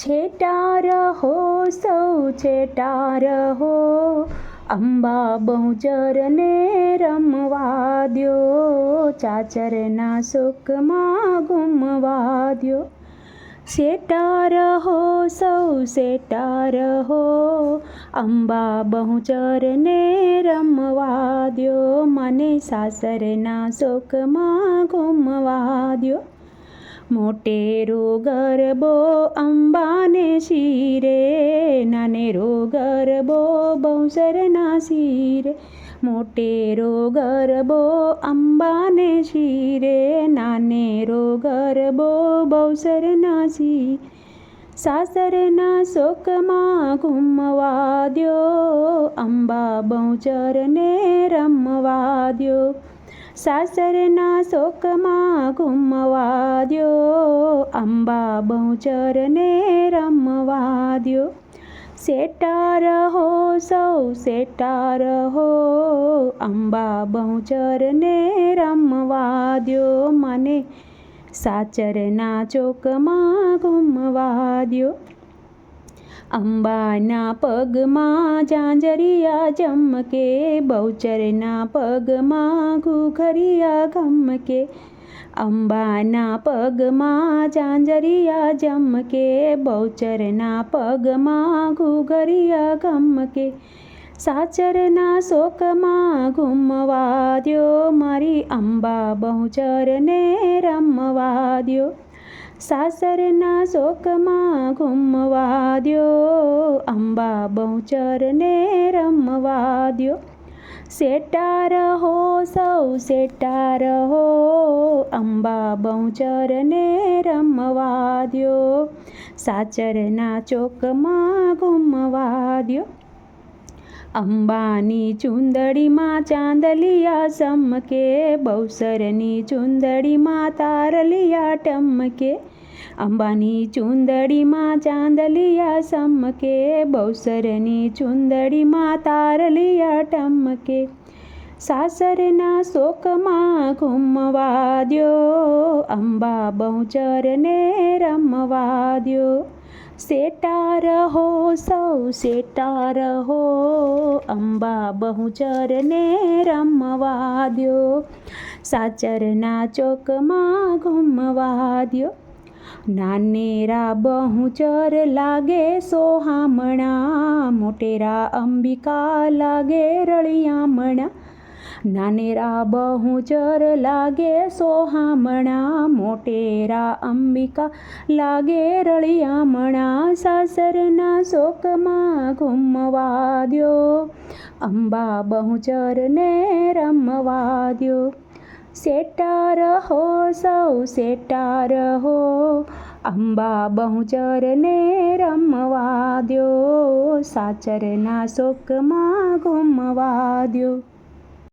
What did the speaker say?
છેટા રહો સૌ છેટા રહો અંબા બહુચરને રમવા દ્યો, ચાચરના સુખમાં ગુમવા દ્યો. સેટા રહો સૌ સેટા રહો અંબા બહુચરને રમવા દ્યો, મને સાસરના સુખમાં ગુમવા દ્યો. મોટેરો ગરબો અંબાને શિરે નાનેરો ગરબો બહુસરના શિરે. મોટેરો ગરબો અંબાને શિરે નાનેરો ગરબો બહુસરના શિરે. સાસરના શોકમાં ઘૂમવા દો અંબા બહુચરને રમવા દો સાસરના શોકમાં ઘૂમવા દ્યો અંબા બહુચરને રમવા દ્યો સેટાર રહો સૌ સેટાર રહો, અંબા બહુચરને રમવા દ્યો મને સાચરના ચોકમાં ઘૂમવા દ્યો અંબાના પગમાં જાંજરિયા જમકે બહુચરના પગમાં ઘૂઘરિયા ગમકે. અંબાના પગમાં ચાંજરિયા જમકે, બહુચરના પગમાં ઘૂઘરિયા ગમકે. સાચરના શોકમાં ઘૂમવા દ્યો, મારી અંબા બહુચરને રમવા દ્યો. સાસરના શોકમાં ઘૂમવા દ્યો, અંબા બહુચરને રમવા દ્યો. શેટા રહો, સૌ શેટા રહો. અંબા બહુચરને રમવા દ્યો. સાચરના ચોકમાં ઘૂમવા દ્યો. અંબાની ચુંદડીમાં ચાંદલિયા સમકે બહુસરની ચુંદડીમાં તારલિયા ટમકે. અંબાની ચુંદડીમાં ચાંદલિયા સમકે બહુસરની ચુંદડીમાં તારલિયા ટમકે સાસરના શોકમાં ઘૂમવા દ્યો અંબા બહુચરને રમવા દ્યો શેટા રહો સૌ સેટા રહો અંબા બહુચરને રમવા દ્યો સાચરના ચોકમાં ઘૂમવા દ્યો નાનેરા બહુચર લાગે સોહામણા, મોટેરા અંબિકા લાગે રળિયામણા. નાનેરા બહુચર લાગે સોહામણા, મોટેરા અંબિકા લાગે રળિયામણા. સાસરના શોકમાં ઘૂમવા દ્યો, અંબા બહુચરને રમવા દ્યો. શેટા રહો સૌ સેટાર રહો અંબા બહુચરને રમવા દ્યો સાચરના શોકમાં ઘૂમવા દ્યો.